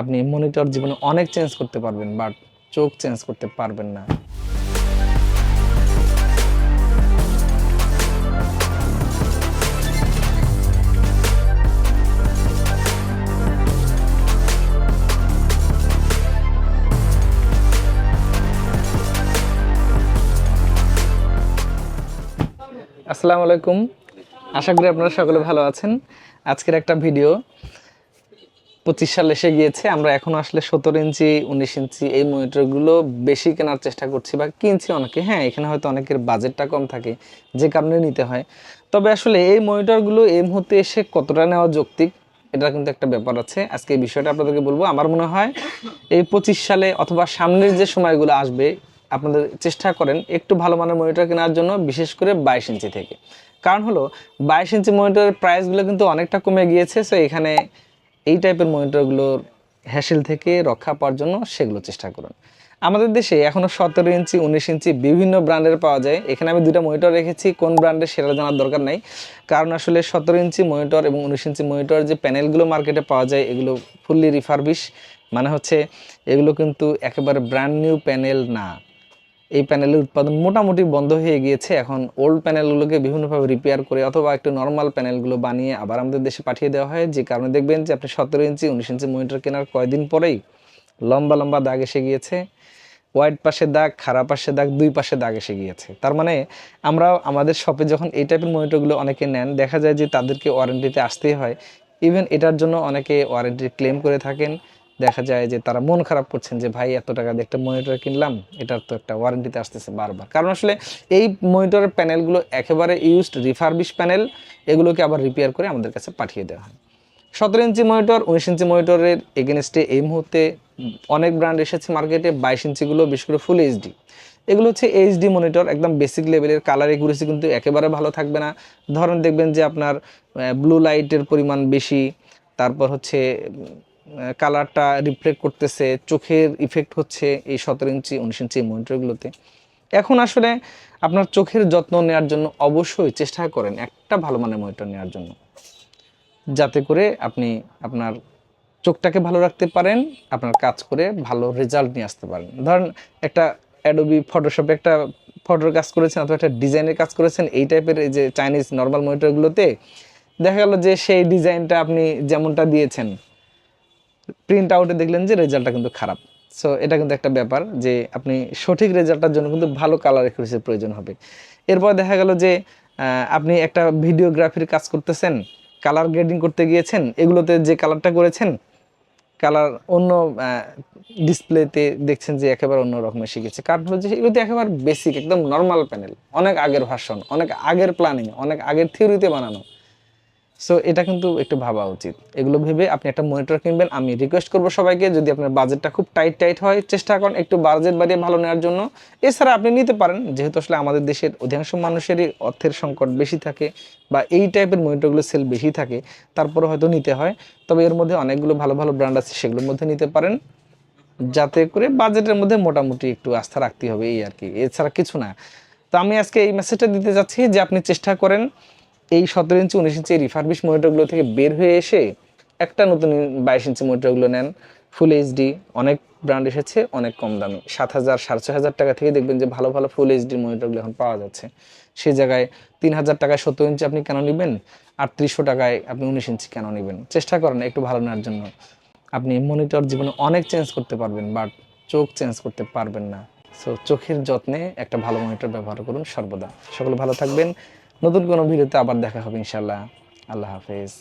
আপনি মনিটর জীবনে অনেক চেঞ্জ করতে পারবেন বাট চোখ চেঞ্জ করতে পারবেন না। আসসালামু আলাইকুম। আশা করি আপনারা সকলে ভালো আছেন। আজকের একটা ভিডিও পঁচিশ সাল এসে গিয়েছে, আমরা এখন আসলে সতেরো ইঞ্চি, উনিশ ইঞ্চি এই মনিটরগুলো বেশি কেনার চেষ্টা করছি বা কিনছি অনেকে। হ্যাঁ এখানে হয়তো অনেকের বাজেটটা কম থাকে, যে কারণে নিতে হয়। তবে আসলে এই মনিটরগুলো এই মুহূর্তে এসে কতটা নেওয়া যৌক্তিক এটা কিন্তু একটা ব্যাপার আছে। আজকে এই বিষয়টা আপনাদেরকে বলব। আমার মনে হয় এই পঁচিশ সালে অথবা সামনের যে সময়গুলো আসবে, আপনাদের চেষ্টা করেন একটু ভালো মানের মনিটর কেনার জন্য, বিশেষ করে বাইশ ইঞ্চি থেকে। কারণ হলো, বাইশ ইঞ্চি মনিটরের প্রাইসগুলো কিন্তু অনেকটা কমে গিয়েছে সো এখানে এই টাইপের মনিটরগুলোর হ্যাসেল থেকে রক্ষা পাওয়ার জন্য সেগুলো চেষ্টা করুন। আমাদের দেশে এখনও সতেরো ইঞ্চি, উনিশ ইঞ্চি বিভিন্ন ব্র্যান্ডের পাওয়া যায়। এখানে আমি দুটো মনিটর রেখেছি, কোন ব্র্যান্ডের সেটা জানার দরকার নাই। কারণ আসলে সতেরো ইঞ্চি মনিটর এবং উনিশ ইঞ্চি মনিটর যে প্যানেলগুলো মার্কেটে পাওয়া যায়, এগুলো ফুললি রিফারবিশ মানে হচ্ছে এগুলো কিন্তু একেবারে ব্র্যান্ড নিউ প্যানেল না। এই প্যানেলের উৎপাদন মোটামুটি বন্ধ হয়ে গিয়েছে। এখন ওল্ড প্যানেলগুলোকে বিভিন্নভাবে রিপেয়ার করে অথবা একটু নর্মাল প্যানেলগুলো বানিয়ে আবার আমাদের দেশে পাঠিয়ে দেওয়া হয়। যে কারণে দেখবেন যে আপনি সতেরো ইঞ্চি, উনিশ ইঞ্চি মনিটর কেনার কয়েকদিন পরেই লম্বা লম্বা দাগ এসে গিয়েছে। হোয়াইট পাশে দাগ খারাপ পাশে দাগ, দুই পাশে দাগ এসে গিয়েছে। তার মানে আমরা, আমাদের শপে যখন এই টাইপের মনিটরগুলো অনেকে নেন, দেখা যায় যে তাদেরকে ওয়ারেন্টিতে আসতেই হয়। ইভেন এটার জন্য অনেকে ওয়ারেন্টি ক্লেম করে থাকেন। দেখা যায় যে তারা মন খারাপ করছেন যে, ভাই, এত টাকা দিয়ে একটা মনিটর কিনলাম, এটার তো একটা ওয়ারেন্টিতে আসতেছে বারবার। কারণ আসলে এই মনিটরের প্যানেলগুলো একেবারে ইউজড রিফারবিশ প্যানেল এগুলোকে আবার রিপেয়ার করে আমাদের কাছে পাঠিয়ে দেওয়া হয়। সতেরো ইঞ্চি মনিটর উনিশ ইঞ্চি মনিটরের এগেনস্টে এই মুহূর্তে অনেক ব্র্যান্ড এসেছে মার্কেটে বাইশ ইঞ্চিগুলো বিশেষ করে ফুল এইচডি এগুলো হচ্ছে এইচডি মনিটর একদম বেসিক লেভেলের কালার একুরেসি কিন্তু একেবারে ভালো থাকবে না। ধরেন দেখবেন যে আপনার ব্লু লাইটের পরিমাণ বেশি, তারপর হচ্ছে কালারটা রিফ্লেক্ট করতেছে, চোখের ইফেক্ট হচ্ছে এই সতেরো ইঞ্চি, উনিশ ইঞ্চি মনিটরগুলোতে এখন আসলে আপনার চোখের যত্ন নেওয়ার জন্য অবশ্যই চেষ্টা করেন একটা ভালো মানের মনিটর নেওয়ার জন্য। যাতে করে আপনি আপনার চোখটাকে ভালো রাখতে পারেন, আপনার কাজ করে ভালো রেজাল্ট নিয়ে আসতে পারেন। ধরেন একটা অ্যাডোবি ফটোশপে একটা ফটোর কাজ করেছেন অথবা একটা ডিজাইনের কাজ করেছেন, এই টাইপের এই যে চাইনিজ নর্মাল মনিটরগুলোতে দেখা গেল যে সেই ডিজাইনটা আপনি যেমনটা দিয়েছেন প্রিন্ট আউটে দেখলেন যে রেজাল্টটা কিন্তু খারাপ। সো এটা কিন্তু একটা ব্যাপার যে আপনি সঠিক রেজাল্টটার জন্য কিন্তু ভালো কালার একুরেসির প্রয়োজন হবে। এরপর দেখা গেল যে আপনি একটা ভিডিওগ্রাফির কাজ করতেছেন কালার গ্রেডিং করতে গিয়েছেন, এগুলোতে যে কালারটা করেছেন কালার অন্য ডিসপ্লেতে দেখছেন যে একেবারে অন্য রকমের শিখেছে। কারণ হচ্ছে এগুলোতে একেবারে বেসিক একদম নর্মাল প্যানেল অনেক আগের ভার্সন অনেক আগের প্ল্যানিং অনেক আগের থিওরিতে বানানো। সো এটা কিন্তু একটু ভাবা উচিত। এগুলো ভেবে আপনি একটা মনিটর কিনবেন। আমি রিকোয়েস্ট করব সবাইকে, যদি আপনার বাজেটটা খুব টাইট টাইট হয়, চেষ্টা করেন একটু বাজেট বাড়িয়ে ভালো নেওয়ার জন্য। এছাড়া আপনি নিতে পারেন, যেহেতু আসলে আমাদের দেশের অধিকাংশ মানুষেরই অর্থের সংকট বেশি থাকে বা এই টাইপের মনিটরগুলো সেল বেশি থাকে তারপরে হয়তো নিতে হয়। তবে এর মধ্যে অনেকগুলো ভালো ভালো ব্র্যান্ড আছে, সেগুলোর মধ্যে নিতে পারেন। যাতে করে বাজেটের মধ্যে মোটামুটি একটু আস্থা রাখতে হবে, এই আর কি। এছাড়া কিছু না। তো আমি আজকে এই মেসেজটা দিতে যাচ্ছি যে আপনি চেষ্টা করেন এই সতেরো ইঞ্চি, উনিশ ইঞ্চি রিফারবিশ মনিটরগুলো থেকে বের হয়ে এসে একটা নতুন বাইশ ইঞ্চি মনিটরগুলো নেন। ফুল এইচডি অনেক ব্র্যান্ড এসেছে, অনেক কম দামে। সাত হাজার, সাড়ে ছয় হাজার টাকা থেকে দেখবেন যে ভালো ভালো ফুল এইচডি মনিটরগুলো এখন পাওয়া যাচ্ছে। সেই জায়গায় তিন হাজার টাকায় সত্তর ইঞ্চি আপনি কেন নেবেন? আর ত্রিশশো টাকায় আপনি উনিশ ইঞ্চি কেন নেবেন? চেষ্টা করেন একটু ভালো নেওয়ার জন্য। আপনি মনিটর জীবনে অনেক চেঞ্জ করতে পারবেন বাট চোখ চেঞ্জ করতে পারবেন না। সো চোখের যত্নে একটা ভালো মনিটর ব্যবহার করুন সর্বদা। সকলে ভালো থাকবেন। নতুন কোনো ভিডিওতে আবার দেখা হবে ইনশাল্লাহ আল্লাহ হাফেজ।